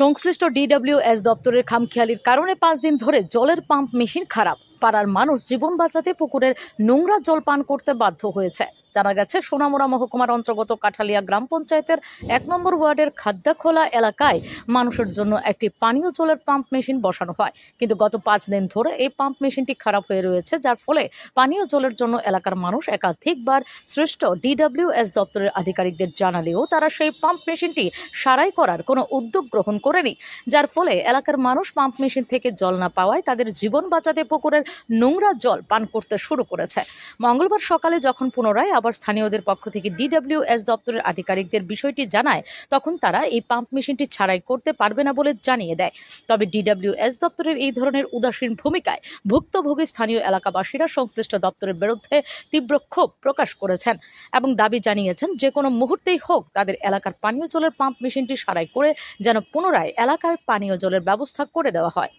সংশ্লিষ্ট ডিডব্লিউএস দপ্তরের খামখেয়ালির কারণে পাঁচ দিন ধরে জলের পাম্প মেশিন খারাপ। পাড়ার মানুষ জীবন বাঁচাতে পুকুরের নোংরা জল পান করতে বাধ্য হয়েছে। জানা গেছে, সোনামুড়া মহকুমার অন্তর্গত কাঠালিয়া গ্রাম পঞ্চায়েতের এক নম্বর ওয়ার্ডের খাদ্যাখোলা এলাকায় মানুষের জন্য একটি পানীয় জলের পাম্প মেশিন বসানো হয়। কিন্তু গত পাঁচ দিন ধরে এই পাম্প মেশিনটি খারাপ হয়ে রয়েছে, যার ফলে পানীয় জলের জন্য এলাকার মানুষ একাধিকবার সৃষ্ট ডিডব্লিউএস দপ্তরের আধিকারিকদের জানালেও তারা সেই পাম্প মেশিনটি সারাই করার কোনো উদ্যোগ গ্রহণ করেনি, যার ফলে এলাকার মানুষ পাম্প মেশিন থেকে জল না পাওয়ায় তাদের জীবন বাঁচাতে পুকুরের নোংরা জল পান করতে শুরু করেছে। মঙ্গলবার সকালে যখন পুনরায় আবার স্থানীয়দের পক্ষ থেকে ডিডব্লিউএস দপ্তরের আধিকারিকদের বিষয়টি জানায়, তখন তারা এই পাম্প মেশিনটি ছাড়াই করতে পারবে না বলে জানিয়ে দেয়। তবে ডিডব্লিউএস দপ্তরের এই ধরনের উদাসীন ভূমিকায় ভুক্তভোগী স্থানীয় এলাকাবাসীরা সংশ্লিষ্ট দপ্তরের বিরুদ্ধে তীব্র ক্ষোভ প্রকাশ করেছেন এবং দাবি জানিয়েছেন, যে কোনো মুহূর্তেই হোক তাদের এলাকার পানীয় জলের পাম্প মেশিনটি সারাই করে যেন পুনরায় এলাকার পানীয় জলের ব্যবস্থা করে দেওয়া হয়।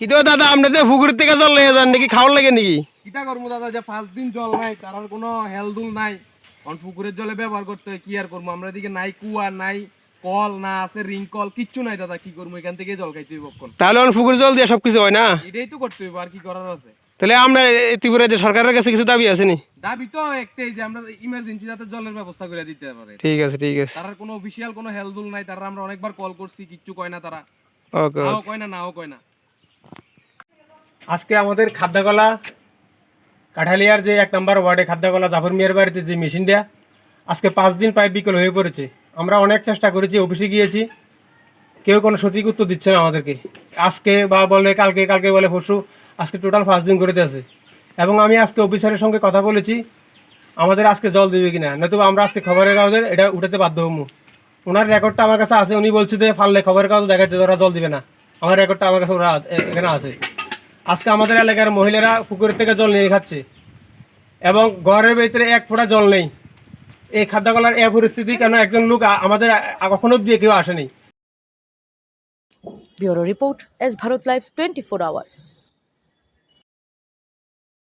কিন্তু দাদা আপনি তো পুকুর থেকে জল নিয়ে যান নাকি খাওয়ার লাগে নাকি? কিতা করব দাদা যে পাঁচ দিন জল নাই তার কোনো হেলদুল নাই। কারণ পুকুরের জলে ব্যবহার করতে হয় কি আর করব? আমরা এদিকে নাই কুয়া নাই কল না আছে রিং কল কিচ্ছু নাই দাদা কি করব? এখান থেকে জল খাইতে হইব তাহলে অন পুকুর জল দিয়ে সবকিছু হয় না? এটাই তো করতে হইব আর কি করার আছে? তাহলে এই ত্রিপুরা যে সরকারের কাছে কিছু দাবি আছে নি? দাবি তো একটাই যে আমরা ইমার্জেন্সি যাতে জলের ব্যবস্থা করে দিতে পারে। ঠিক আছে ঠিক আছে। তার কোনো অফিসিয়াল কোনো হেলদুল নাই তারা আমরা অনেকবার কল করছি কিচ্ছু কয় না তারা। ওকে নাও কয় না নাও কয় না। আজকে আমাদের খাদ্যকলা কাঠালিয়ার যে এক নম্বর ওয়ার্ডে খাদ্যকলা জাফর মিয়ার বাড়িতে যে মেশিন দেয়া, আজকে পাঁচ দিন প্রায় বিকল হয়ে পড়েছে। আমরা অনেক চেষ্টা করেছি, অফিসে গিয়েছি। কেউ কোনো সঠিক উত্তর দিচ্ছে না আমাদেরকে। আজকে বা বলে, কালকে কালকে বলে পরশু, আজকে টোটাল পাঁচ দিন করে দিয়েছে। এবং আমি আজকে অফিসারের সঙ্গে কথা বলেছি, আমাদের আজকে জল দেবে কিনা নতুবা আমরা আজকে খবরের কাগজে এটা উঠাতে বাধ্য হব। ওনার রেকর্ডটা আমার কাছে আছে, উনি বলছে যে, ফাললে খবরের কাগজ দেখাচ্ছে ওরা জল দিবে না। আমার রেকর্ডটা আমার কাছে ওরা এখানে আছে। আজকে আমাদের এলাকার মহিলারা পুকুর থেকে জল নিয়ে খাচ্ছে। এবং ঘরের ভিতরে এক ফোঁটা জল নেই। এই খাদ্যকলার এই পরিস্থিতি কেন একজন লোক আমাদের কখনো দিয়ে কেউ আসেনি। Bureau report, S Bharat live twenty four hours.